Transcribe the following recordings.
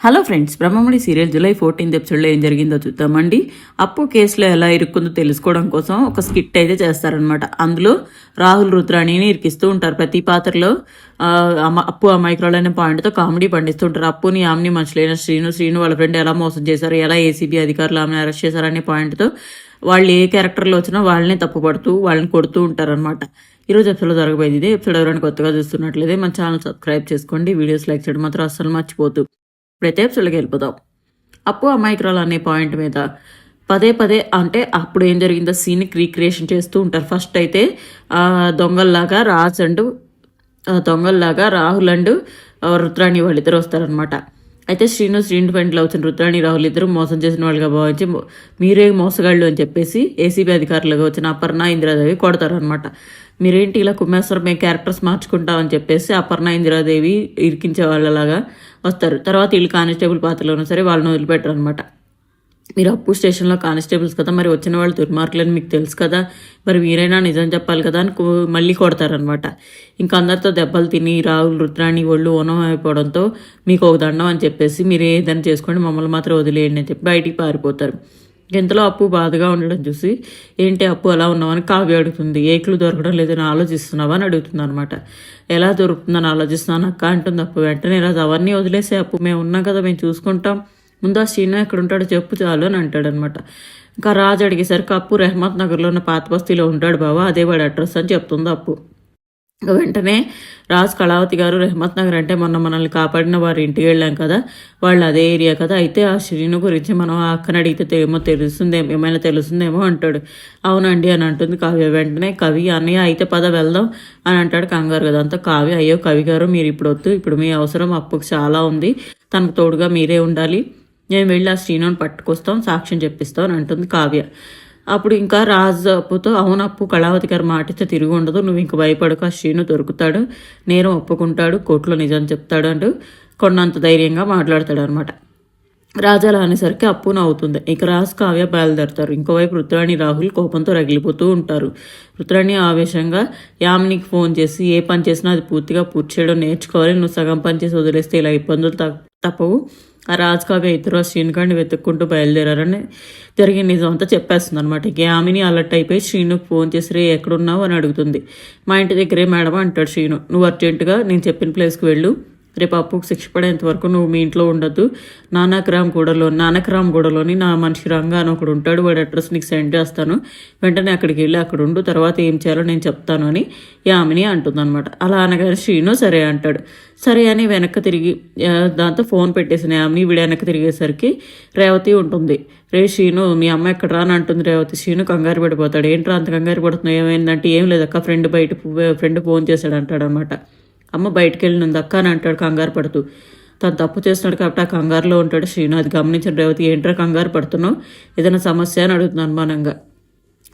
Hello friends Brahmamudi serial July fourteenth ఎపిసోడ్లో ఏం జరిగిందో చూద్దామండి. అప్పు కేసులో ఎలా ఇరుక్కుందో తెలుసుకోవడం కోసం ఒక స్కిట్ అయితే చేస్తారనమాట అందులో రాహుల్ రుద్రాణిని ఇరికిస్తూ ఉంటారు ప్రతి పాత్రలో. అప్పు అమాయకురాలు అనే పాయింట్తో కామెడీ పండిస్తుంటారు అప్పుని ఆమెని మనుషులైన శ్రీను శ్రీను వాళ్ళ ఫ్రెండ్ ఎలా మోసం చేశారు ఎలా ఏసీబీ అధికారులు ఆమెను అరెస్ట్ చేశారనే పాయింట్తో వాళ్ళు ఏ క్యారెక్టర్లో వచ్చినా వాళ్ళని తప్పుపడుతూ వాళ్ళని కొడుతూ ఉంటారనమాట ఈరోజు ఎపిసోడ్లో జరగబోయేది ఇదే. ఎపిసోడ్ ఎవరైనా కొత్తగా చూస్తున్నట్లయితే మన ఛానల్ సబ్స్క్రైబ్ చేసుకోండి. వీడియోస్ లైక్ చేయడం మాత్రం అస్సలు మర్చిపోతూ ఇప్పుడైతే ఎపిసోడ్కి వెళ్ళిపోదాం అప్పు అమాయకురాలు అనే పాయింట్ మీద పదే పదే అంటే అప్పుడు ఏం జరిగిందో సీన్కి రీక్రియేషన్ చేస్తూ ఉంటారు. ఫస్ట్ అయితే దొంగల్లాగా రాజ్ అండ్ దొంగల్లాగా రాహుల్ అండ్ రుద్రాణి వాళ్ళిద్దరు వస్తారనమాట అయితే శ్రీను శ్రీను ఫ్రెండ్లో వచ్చిన రుద్రాణి రాహుల్ ఇద్దరు మోసం చేసిన వాళ్ళుగా భావించి మీరే మోసగాళ్ళు అని చెప్పేసి ఏసీబీ అధికారులుగా వచ్చిన అపర్ణ ఇందిరాదేవి కొడతారనమాట మీరేంటి ఇలా కుమ్మేశ్వరం మేము క్యారెక్టర్స్ మార్చుకుంటామని చెప్పేసి అపర్ణ ఇందిరాదేవి ఇరికించే వాళ్ళలాగా వస్తారు. తర్వాత వీళ్ళు కానిస్టేబుల్ పాత్రలోనూ సరే వాళ్ళని వదిలిపెట్టరు అనమాట మీరు అప్పు స్టేషన్లో కానిస్టేబుల్స్ కదా మరి వచ్చిన వాళ్ళు దుర్మార్గులని మీకు తెలుసు కదా మరి మీరైనా నిజం చెప్పాలి కదా అని మళ్ళీ కొడతారనమాట ఇంకా అందరితో దెబ్బలు తిని రాహుల్ రుద్రాణి ఒళ్ళు ఓనం అయిపోవడంతో మీకు ఒక దండం అని చెప్పేసి మీరు ఏదైనా చేసుకోండి మమ్మల్ని మాత్రం వదిలేయండి అని చెప్పి బయటికి పారిపోతారు. ఇంతలో అప్పు బాధగా ఉండడం చూసి ఏంటి అప్పు అలా ఉన్నావని కావ్య అడుగుతుంది. ఏకులు దొరకడం లేదని ఆలోచిస్తున్నావా అని అడుగుతుంది అనమాట ఎలా దొరుకుతుందని ఆలోచిస్తున్నాను అక్క అంటుంది అప్పు వెంటనే. ఇలా అవన్నీ వదిలేసే అప్పు మేము ఉన్నాం కదా మేము చూసుకుంటాం. ముందు ఆ శ్రీను ఎక్కడ ఉంటాడో చెప్పు చాలు అని అంటాడనమాట. ఇంకా రాజు అడిగేసరికి అప్పు రెహమత్ నగర్లో ఉన్న పాత బస్తీలో ఉంటాడు బావా అదే వాడి అడ్రస్ అని చెప్తుంది అప్పు. వెంటనే రాజ్ కళావతి గారు రెహమత్ నగర్ అంటే మొన్న మనల్ని కాపాడిన వారి ఇంటికి వెళ్ళాం కదా వాళ్ళు అదే ఏరియా కదా అయితే ఆ శ్రీను గురించి మనం ఆ అక్కని అడిగితే ఏమో తెలుస్తుందేమో ఏమైనా తెలుస్తుందేమో అంటాడు. అవునండి అని అంటుంది కావ్య. వెంటనే కవి అన్నయ్య అయితే పద వెళ్దాం అని అంటాడు కంగారు కదా. అంతా కావ్య అయ్యో కవి గారు మీరు ఇప్పుడు వద్దు ఇప్పుడు మీ అవసరం అప్పుకు చాలా ఉంది తనకు తోడుగా మీరే ఉండాలి నేను వెళ్ళి ఆ శ్రీనుని పట్టుకొస్తాం సాక్ష్యం చెప్పిస్తాం అని అంటుంది కావ్య. అప్పుడు ఇంకా రాజు అప్పుతో అవును అప్పు కళావతి గారు మాటిస్తే తిరిగి ఉండదు నువ్వు ఇంక భయపడక ఆ శ్రీను దొరుకుతాడు నేరం ఒప్పుకుంటాడు కోర్టులో నిజం చెప్తాడు అంటూ కొన్నంత ధైర్యంగా మాట్లాడతాడు అనమాట రాజాలు అనేసరికి అప్పు నవ్వుతుంది. ఇక రాజు కావ్య బయలుదేరతారు. ఇంకోవైపు రుద్రాణి రాహుల్ కోపంతో రగిలిపోతూ ఉంటారు. రుద్రాణి ఆవేశంగా యామినికి ఫోన్ చేసి ఏ పని చేసినా అది పూర్తిగా పూర్తి చేయడం నేర్చుకోవాలి నువ్వు సగం పని చేసి వదిలేస్తే ఇలా ఇబ్బందులు తప్పవు. ఆ రాజు ఇద్దరు ఆ శ్రీనుగాడిని వెతుక్కుంటూ బయలుదేరారని తిరిగి నిజం అంతా చెప్పేస్తుంది అనమాట యామిని అలర్ట్ అయిపోయి శ్రీనుకు ఫోన్ చేసి రే ఎక్కడున్నావు? అని అడుగుతుంది. మా ఇంటి దగ్గరే మేడం అంటాడు శ్రీను. నువ్వు అర్జెంటుగా నేను చెప్పిన ప్లేస్కి వెళ్ళు. రేపు అప్పుకు శిక్ష పడేంత వరకు నువ్వు మీ ఇంట్లో ఉండొద్దు. నానాక్రామ్ గూడలో నానక్రామ్ గూడలోని నా మనిషి రంగా అని ఒకడు ఉంటాడు. వాడి అడ్రస్ నీకు సెండ్ చేస్తాను. వెంటనే అక్కడికి వెళ్ళి అక్కడ ఉండు. తర్వాత ఏం చేయాలో నేను చెప్తాను అని యామిని అంటుందన్నమాట. అలా అనగానే శ్రీను సరే అంటాడు. సరే అని వెనక్కి తిరిగి దాంతో ఫోన్ పెట్టేసిన యామిని. వీడు వెనక్కి తిరిగేసరికి రేవతి ఉంటుంది. రే శ్రీను మీ అమ్మ ఎక్కడ రాని అంటుంది రేవతి. శ్రీను కంగారు పడిపోతాడు. ఏంట్రా అంత కంగారు పడుతున్నావు? ఏమైందంటే ఏం లేదక్క ఫ్రెండ్ బయట ఫ్రెండ్ ఫోన్ చేశాడు అంటాడు అనమాట అమ్మ బయటికి వెళ్ళినంది అక్క అని అంటాడు కంగారు పడుతూ. తను తప్పు చేస్తున్నాడు కాబట్టి ఆ కంగారులో ఉంటాడు శ్రీను. అది గమనించిన రేవతి ఏంట్రా కంగారు పడుతున్నావు? ఏదైనా సమస్య? అని అడుగుతుంది అనుమానంగా.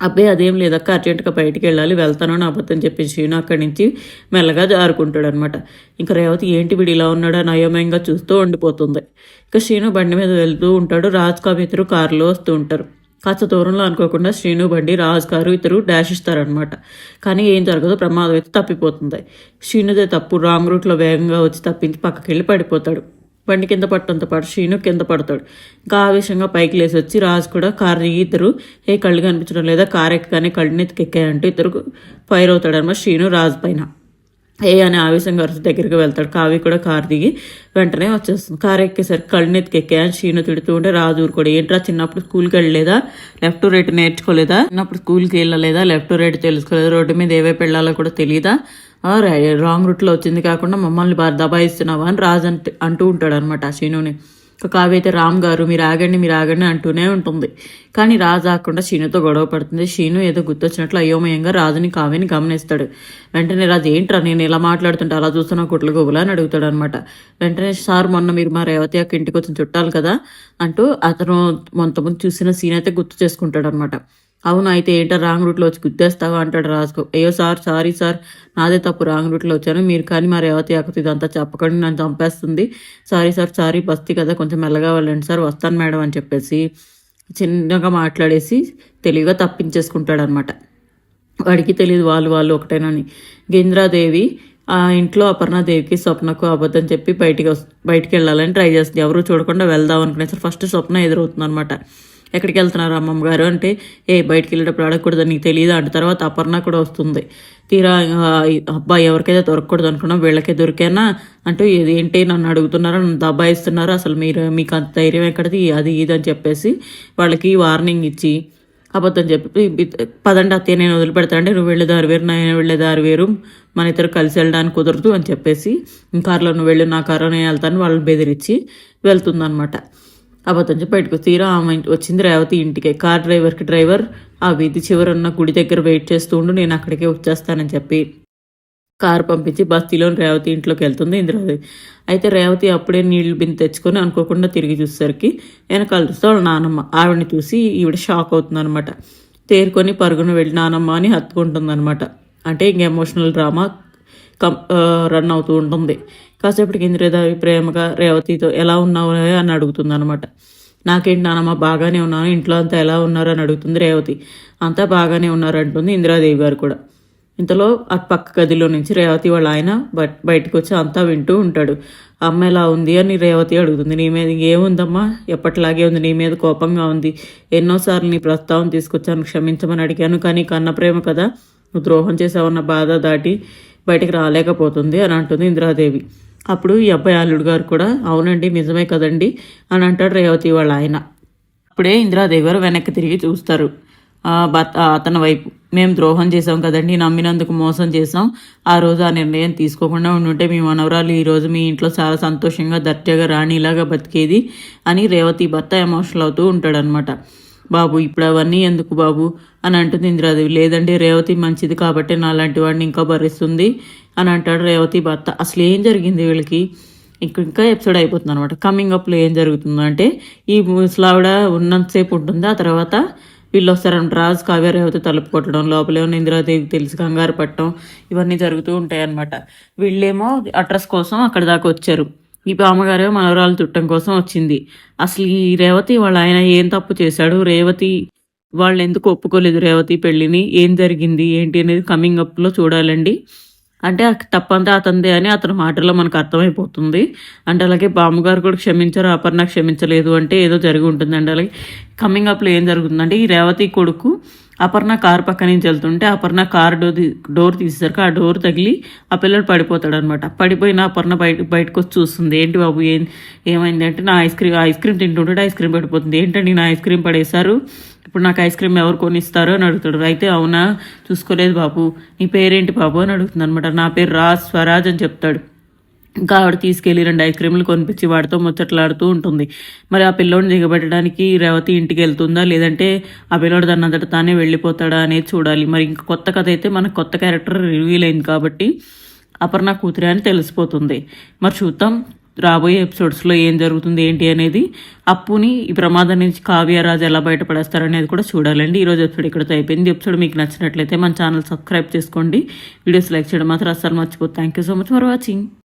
అబ్బాయి అదేం లేదక్క అర్జెంటుగా బయటికి వెళ్ళాలి వెళ్తాను అని అబద్ధం చెప్పి శ్రీను అక్కడి నుంచి మెల్లగా జారుకుంటాడు అనమాట ఇంకా రేవతి ఏంటి వీడు ఇలా ఉన్నాడు? అని అయోమయంగా చూస్తూ ఉండిపోతుంది. ఇంకా శ్రీను బండి మీద వెళ్తూ ఉంటాడు. రాజ్ కావ్య కారులో వస్తూ ఉంటారు. కాస్త దూరంలో అనుకోకుండా శ్రీను బండి రాజ్ గారు ఇద్దరు డాష్ ఇస్తారనమాట కానీ ఏం జరగదు ప్రమాదం అయితే తప్పిపోతుంది. శ్రీనుదే తప్పు రాంగ్ రూట్లో వేగంగా వచ్చి తప్పించి పక్కకి వెళ్ళి పడిపోతాడు. బండి కింద పట్టడంతో పాటు శ్రీను కింద పడతాడు. ఇంకా ఆవేశంగా పైకి లేసి వచ్చి రాజు కూడా కారు ఇద్దరు ఏ కళ్ళు కనిపించడం లేదా? కారు ఎక్కగానే కళ్ళు నెత్తికెక్కాయంటూ ఇద్దరు ఫైర్ అవుతాడనమాట శ్రీను రాజు పైన. ఏ అని ఆవేశంగా అరుసు దగ్గరికి వెళ్తాడు. కావి కూడా కారు దిగి వెంటనే వచ్చేస్తుంది. కారు ఎక్కేసరికి కళ్ళు నెత్తికి అని శ్రీను తిడుతూ ఉంటే రాజు కూడా ఏంట్రా చిన్నప్పుడు స్కూల్కి వెళ్ళలేదా? లెఫ్ట్ రైట్ నేర్చుకోలేదా? చిన్నప్పుడు స్కూల్కి వెళ్ళలేదా? Left right తెలుసుకోలేదా? రోడ్డు మీద ఏవైపు వెళ్ళాలో కూడా తెలియదా రా- రాంగ్ రూట్లో వచ్చింది కాకుండా మమ్మల్ని బాగా దబాయిస్తున్నావా? అని రాజు అంటూ ఉంటాడు అనమాట ఆ శీనుని ఇక కావ్య అయితే రామ్ గారు మీరు ఆగండి మీరు ఆగండి అంటూనే ఉంటుంది. కానీ రాజు ఆకుండా షీనుతో గొడవ పడుతుంది. షీను ఏదో గుర్తొచ్చినట్లు అయోమయంగా రాజుని కావ్యని గమనిస్తాడు. వెంటనే రాజు ఏంట్రా నేను ఇలా మాట్లాడుతుంటే అలా చూస్తున్నా కుట్ల గోగులా అని అడుగుతాడు అనమాట. వెంటనే సార్ మొన్న మీరు మా రేవతి యొక్క ఇంటికి వచ్చిన చుట్టాలు కదా అంటూ అతను మొంతమంది చూసిన సీన్ అయితే గుర్తు చేసుకుంటాడు అనమాట. అవును అయితే ఏంటో రాంగ్ రూట్లో వచ్చి గుద్దేస్తావా అంటాడు రాజుకు. అయ్యో సార్ సారీ సార్ నాదే తప్పు. రాంగ్ రూట్లో వచ్చాను. మీరు కానీ మరి రేవతి అక్కతో ఇదంతా చెప్పకండి నన్ను చంపేస్తుంది. సారీ సార్ సారీ బస్తీ కదా కొంచెం మెల్లగా వెళ్ళండి సార్ వస్తాను మేడం అని చెప్పేసి చిన్నగా మాట్లాడేసి తెలివిగా తప్పించేసుకుంటాడు అనమాట వాడికి తెలియదు వాళ్ళు వాళ్ళు ఒకటేనని. గేంద్రాదేవి ఆ ఇంట్లో అపర్ణాదేవికి స్వప్నకు అబద్ధం చెప్పి బయటికి వస్ బయటికి వెళ్ళాలని ట్రై చేస్తుంది. ఎవరు చూడకుండా వెళ్దాం అనుకునేసరికి ఫస్ట్ స్వప్న ఎదురవుతుంది అనమాట ఎక్కడికి వెళ్తున్నారు అమ్మమ్మ గారు అంటే ఏ బయటికి వెళ్ళేటప్పుడు అడగకూడదు నీకు తెలియదు అంటే. తర్వాత అపర్ణ కూడా వస్తుంది. తీరా అబ్బాయి ఎవరికైతే దొరకకూడదు అనుకున్నాం వీళ్ళకే దొరికేనా? అంటూ ఏంటి నన్ను అడుగుతున్నారో? నన్ను దబాయిస్తున్నారు? అసలు మీరు మీకు అంత ధైర్యం ఎక్కడిది? అది ఇది అని చెప్పేసి వాళ్ళకి వార్నింగ్ ఇచ్చి అబద్ధం చెప్పి పదండి అత్తయ్య నేను వదిలిపెడతానంటే నువ్వు వెళ్ళే దారి వేరు నేను వెళ్ళే దారి వేరు. మన ఇద్దరు కలిసి వెళ్ళడానికి కుదరదు అని చెప్పేసి కారులో నువ్వు వెళ్ళు నా కారులో నేను వెళ్తాను వాళ్ళని బెదిరించి వెళ్తుందనమాట అబద్ధం చెప్పి బయటకు తీరా ఆమె వచ్చింది రేవతి ఇంటికి. కార్ డ్రైవర్కి డ్రైవర్ ఆ వీధి చివర ఉన్న గుడి దగ్గర వెయిట్ చేస్తూ ఉండు నేను అక్కడికే వచ్చేస్తానని చెప్పి కారు పంపించి బస్తీలోని రేవతి ఇంట్లోకి వెళ్తుంది ఇంద్రాదేవి అయితే రేవతి అప్పుడే నీళ్ళు బిందె తెచ్చుకొని అనుకోకుండా తిరిగి చూసేసరికి వెనకాల చూస్తే వాళ్ళ నానమ్మ. ఆవిడని చూసి ఈవిడ షాక్ అవుతుంది అనమాట తేరుకొని పరుగున వెళ్ళి నానమ్మ అని హత్తుకుంటుంది అనమాట అంటే ఇంక ఎమోషనల్ డ్రామా కం రన్ అవుతూ ఉంటుంది. కాసేపటికి ఇంద్రదేవి ప్రేమగా రేవతితో ఎలా ఉన్నావు అని అడుగుతుంది అనమాట నాకేంటి నానమ్మ బాగానే ఉన్నాను. ఇంట్లో అంతా ఎలా ఉన్నారు? అని అడుగుతుంది రేవతి. అంతా బాగానే ఉన్నారు అంటుంది ఇందిరాదేవి గారు కూడా. ఇంతలో ఆ పక్క గదిలో నుంచి రేవతి వాళ్ళ ఆయన బట్ బయటకు వచ్చి అంతా వింటూ ఉంటాడు. అమ్మ ఎలా ఉంది? అని రేవతి అడుగుతుంది. నీ మీద ఏముందమ్మా ఎప్పటిలాగే ఉంది. నీ మీద కోపంగా ఉంది. ఎన్నోసార్లు నీ ప్రస్తావన తీసుకొచ్చాను. క్షమించమని అడిగాను. కానీ కన్న ప్రేమ కదా. నువ్వు ద్రోహం చేసావన్న బాధ దాటి బయటికి రాలేకపోతుంది అని అంటుంది ఇందిరాదేవి. అప్పుడు ఈ అబ్బాయి అల్లుడు గారు కూడా అవునండి నిజమే కదండి అని అంటాడు రేవతి వాళ్ళ ఆయన. అప్పుడే ఇందిరాదేవి గారు వెనక్కి తిరిగి చూస్తారు. ఆ భర్త అతని వైపు మేము ద్రోహం చేసాం కదండి నమ్మినందుకు మోసం చేసాం ఆ రోజు ఆ నిర్ణయం తీసుకోకుండా ఉండుంటే మీ మనవరాలు ఈరోజు మీ ఇంట్లో చాలా సంతోషంగా దర్జాగా రాణిలాగా బతికేది అని రేవతి భర్త ఎమోషనల్ అవుతూ ఉంటాడనమాట బాబు ఇప్పుడు అవన్నీ ఎందుకు బాబు? అని అంటుంది ఇందిరాదేవి. లేదండి రేవతి మంచిది కాబట్టి నాలాంటి వాడిని ఇంకా భరిస్తుంది అని అంటాడు రేవతి భర్త. అసలు ఏం జరిగింది వీళ్ళకి? ఇక్కడ ఇంకా ఎపిసోడ్ అయిపోతుంది అనమాట కమింగ్ అప్లో ఏం జరుగుతుందో అంటే ఈ ముసలావిడ ఉన్నంతసేపు ఉంటుంది. ఆ తర్వాత వీళ్ళు వస్తారనమాట రాజు కావ్య రేవతి తలుపు కొట్టడం లోపలే ఉన్న ఇందిరాదేవి తెలిసి కంగారు పట్టడం ఇవన్నీ జరుగుతూ ఉంటాయి అనమాట వీళ్ళేమో అడ్రస్ కోసం అక్కడ దాకా వచ్చారు. ఈ బామ్మగారు మనవరాలు చుట్టం కోసం వచ్చింది. అసలు ఈ రేవతి వాళ్ళ ఆయన ఏం తప్పు చేశాడు? రేవతి వాళ్ళు ఎందుకు ఒప్పుకోలేదు? రేవతి పెళ్ళిని ఏం జరిగింది? ఏంటి అనేది కమింగ్ అప్లో చూడాలండి. అంటే తప్పంతా అతందే అని అతని మాటల్లో మనకు అర్థమైపోతుంది. అంటే అలాగే బామ్మగారు కూడా క్షమించారు అపర్ణ క్షమించలేదు అంటే ఏదో జరిగి ఉంటుంది అలాగే కమింగ్ అప్లో ఏం జరుగుతుందంటే ఈ రేవతి కొడుకు అపర్ణ కార్ పక్క నుంచి వెళ్తుంటే అపర్ణ కార్ డోర్ డోర్ తీసేసరికి ఆ డోర్ తగిలి ఆ పిల్లడు పడిపోతాడు అనమాట పడిపోయిన అపర్ణ బయట బయటకు వచ్చి చూస్తుంది ఏంటి బాబు ఏం ఏమైంది అంటే నా ఐస్ క్రీమ్ ఐస్ క్రీమ్ తింటుంటే ఐస్ క్రీమ్ పడిపోతుంది. ఏంటండి నా ఐస్ క్రీమ్ పడేశారు? ఇప్పుడు నాకు ఐస్ క్రీమ్ ఎవరు కొనిస్తారో అని అడుగుతాడు. అయితే అవునా? చూసుకోలేదు బాబు. నీ పేరేంటి బాబు? అని అడుగుతుంది అనమాట నా పేరు రాజ్ స్వరాజ్ అని చెప్తాడు. ఇంకా ఆవిడ తీసుకెళ్ళి రెండు ఐస్ క్రీములు కొనిపించి వాడితో ముచ్చట్లాడుతూ ఉంటుంది. మరి ఆ పిల్లోడిని దిగబెట్టడానికి రేవతి ఇంటికి వెళ్తుందా? లేదంటే ఆ పిల్లోడు దాన్ని అంతట తానే వెళ్ళిపోతాడా అనేది చూడాలి. మరి ఇంకా కొత్త కథ అయితే మనకు కొత్త క్యారెక్టర్ రివీల్ అయింది కాబట్టి అపర్ణ కూతురే అని తెలిసిపోతుంది. మరి చూద్దాం రాబోయే ఎపిసోడ్స్లో ఏం జరుగుతుంది ఏంటి అనేది. అప్పుని ఈ ప్రమాదం నుంచి కావ్యరాజు ఎలా బయటపడేస్తారనేది కూడా చూడాలండి. ఈరోజు ఎపిసోడ్ ఇక్కడతో అయిపోయింది. ఎపిసోడ్ మీకు నచ్చినట్లయితే మన ఛానల్ సబ్స్క్రైబ్ చేసుకోండి. వీడియోస్ లైక్ చేయడం మాత్రం అస్సలు మర్చిపోతుంది thank you so much for watching